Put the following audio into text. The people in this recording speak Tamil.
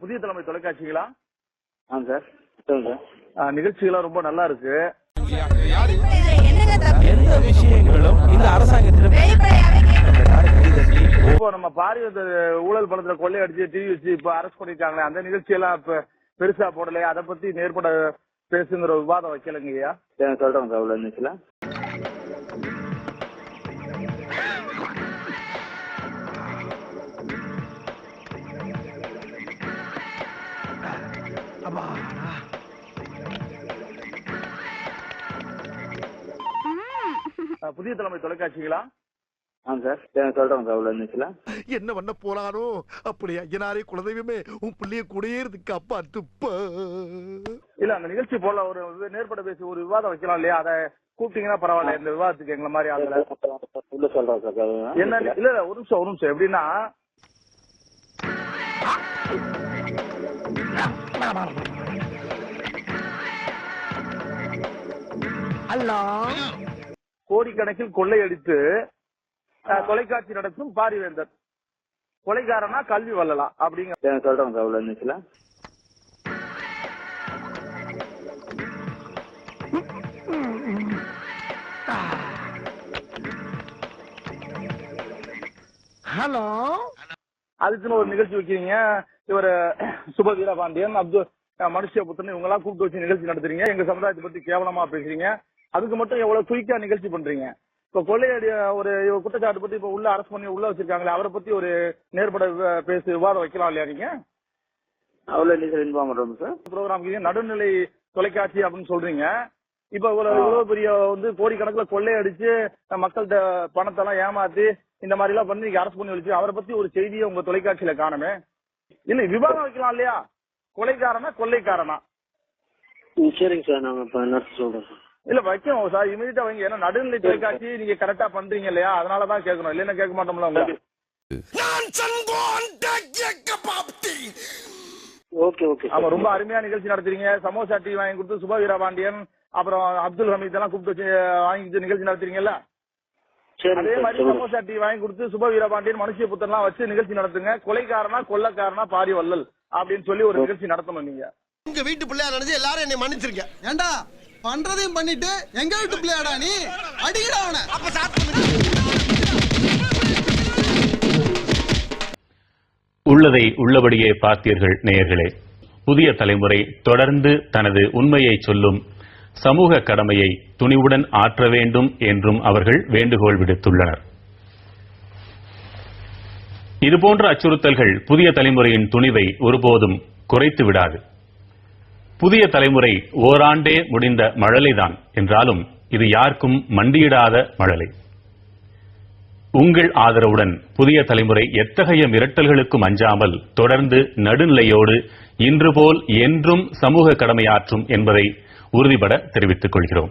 புதிய தலைமுறை தொலைக்காட்சிகளா? ஆ சார் சொல்லுங்க சார் நிகழ்ச்சிகள்லாம் ரொம்ப நல்லா இருக்கு. எந்த விஷயங்களும் இந்த அரசாங்கத்திடம் இப்போ நம்ம பாரி இந்த ஊழல் பணத்துல கொள்ளையடிச்சு டிவி வச்சு இப்ப அரெஸ்ட் பண்ணிருக்காங்களே அந்த நிகழ்ச்சி எல்லாம் இப்ப பெருசா போடலையா? அதை பத்தி நேர்பட பேசுங்கிற விவாதம் வைக்கலங்க ஐயா சரி உள்ள இருந்துச்சுல புதிய தலைமுறை தொலைக்காட்சிகளா? என்ன பண்ண போறானோ அப்படி ஐயனாரே குலதெய்வமே உன் பிள்ளைய கூடயே இருக்கு அப்பா துப்ப இல்ல அந்த நிகழ்ச்சி போல ஒரு நேர்பட பேசி ஒரு விவாதம் வைக்கலாம் இல்லையா? அதை கூப்பிட்டீங்கன்னா பரவாயில்ல இந்த விவாதத்துக்கு எங்களை மாதிரி சார் என்ன இல்ல இல்ல ஒரு நிமிஷம் ஒரு நிமிஷம். எப்படின்னா அல்லா கோடிக்கணக்கில் கொள்ளையடித்து தொலைக்காட்சி நடத்தும் பாரிவேந்தர். கொலைகாரனா கல்வி வல்லலாம் அப்படிங்க சரி சொல்கிறேங்க சார் உள்ள இருந்துச்சுல ஹலோ. அதுக்குன்னு ஒரு நிகழ்ச்சி வைக்கிறீங்க. இவர் சுப வீரபாண்டியன் அப்துல் மனுஷபுத்தன் இவங்க எல்லாம் கூப்பிட்டு வச்சு நிகழ்ச்சி நடத்துறீங்க. எங்க சமுதாயத்தை பத்தி கேவலமா பேசுறீங்க. அதுக்கு மட்டும் எவ்வளவு குயிக்கா நிகழ்ச்சி பண்றீங்க? இப்ப கொள்ளையடி ஒரு குற்றச்சாட்டு பத்தி இப்ப உள்ள அரசு பண்ணி உள்ள வச்சிருக்காங்களே அவரை பத்தி ஒரு நேர்பட பேசு விவாதம் வைக்கலாம் இல்லையா நீங்க? அவ்வளோ இருந்துச்சு இன்ஃபார்ம் பண்ணுறோம் சார். ப்ரோக்ராம் நடுநிலை தொலைக்காட்சி அப்படின்னு சொல்றீங்க. இப்ப இவ்வளவு பெரிய வந்து கோடிக்கணக்கில் கொள்ளையடிச்சு மக்கள்கிட்ட பணத்தை எல்லாம் ஏமாத்தி இந்த மாதிரி எல்லாம் பண்ணி அரசு பண்ணி வச்சு அவரை பத்தி ஒரு செய்தியை உங்க தொலைக்காட்சியில காணுமே. இல்ல விவாதம் வைக்கலாம் இல்லையா? கொலைக்காரனா கொள்ளைக்காரனா? சரிங்க சார். நாங்கள் இப்போ என்ன சொல்கிறோம் சார்? இல்ல வைக்கணும் சார். இமீடியட்டா வைங்க. ஏன்னா நடுநிலை தொலைக்காட்சி நீங்க கரெக்டா பண்றீங்க இல்லையா? அதனாலதான் கேட்கணும். இல்லைன்னா கேட்க மாட்டோம்ல உங்க நான் சங்கோன் பாப்தி. ஓகே ஓகே ஆமா ரொம்ப அருமையா நிகழ்ச்சி நடத்துறீங்க. சமோசா டீ வாங்கி கொடுத்து சுப வீரபாண்டியன் அப்புறம் அப்துல் ஹமீத் எல்லாம் கூப்பிட்டு வச்சு வாங்கி நிகழ்ச்சி நடத்துறீங்கல்ல? அதே மாதிரி சமோசா டீ வாங்கி கொடுத்து சுப வீரபாண்டியன் மனுஷிய புத்தன்லாம் வச்சு நிகழ்ச்சி நடத்துங்க. கொலைக்காரனா கொள்ளக்காரனா பாரி வள்ளல் அப்படின்னு சொல்லி ஒரு நிகழ்ச்சி நடத்தணும் நீங்க. உங்க வீட்டு பிள்ளையா நினைச்சு எல்லாரும் என்னை மன்னிச்சிருக்க ஏண்டா? பண்றதையும் பண்ணிட்டு எங்க வீட்டு பிள்ளையாடா நீ? அடிக்கடா அவனை. அப்ப உள்ளதை உள்ளபடியே பார்த்தீர்கள் நேயர்களே. புதிய தலைமுறை தொடர்ந்து தனது உண்மையை சொல்லும் சமூக கடமையை துணிவுடன் ஆற்ற வேண்டும் என்றும் அவர்கள் வேண்டுகோள் விடுத்துள்ளனர். இதுபோன்ற அச்சுறுத்தல்கள் புதிய தலைமுறையின் துணிவை ஒருபோதும் குறைத்து விடாது. புதிய தலைமுறை ஓராண்டே முடிந்த மழலைதான் என்றாலும் இது யாருக்கும் மண்டியிடாத மழலை. உங்கள் ஆதரவுடன் புதிய தலைமுறை எத்தகைய மிரட்டல்களுக்கும் அஞ்சாமல் தொடர்ந்து நடுநிலையோடு இன்று போல் என்றும் சமூக கடமையாற்றும் என்பதை உறுதிபட தெரிவித்துக் கொள்கிறோம்.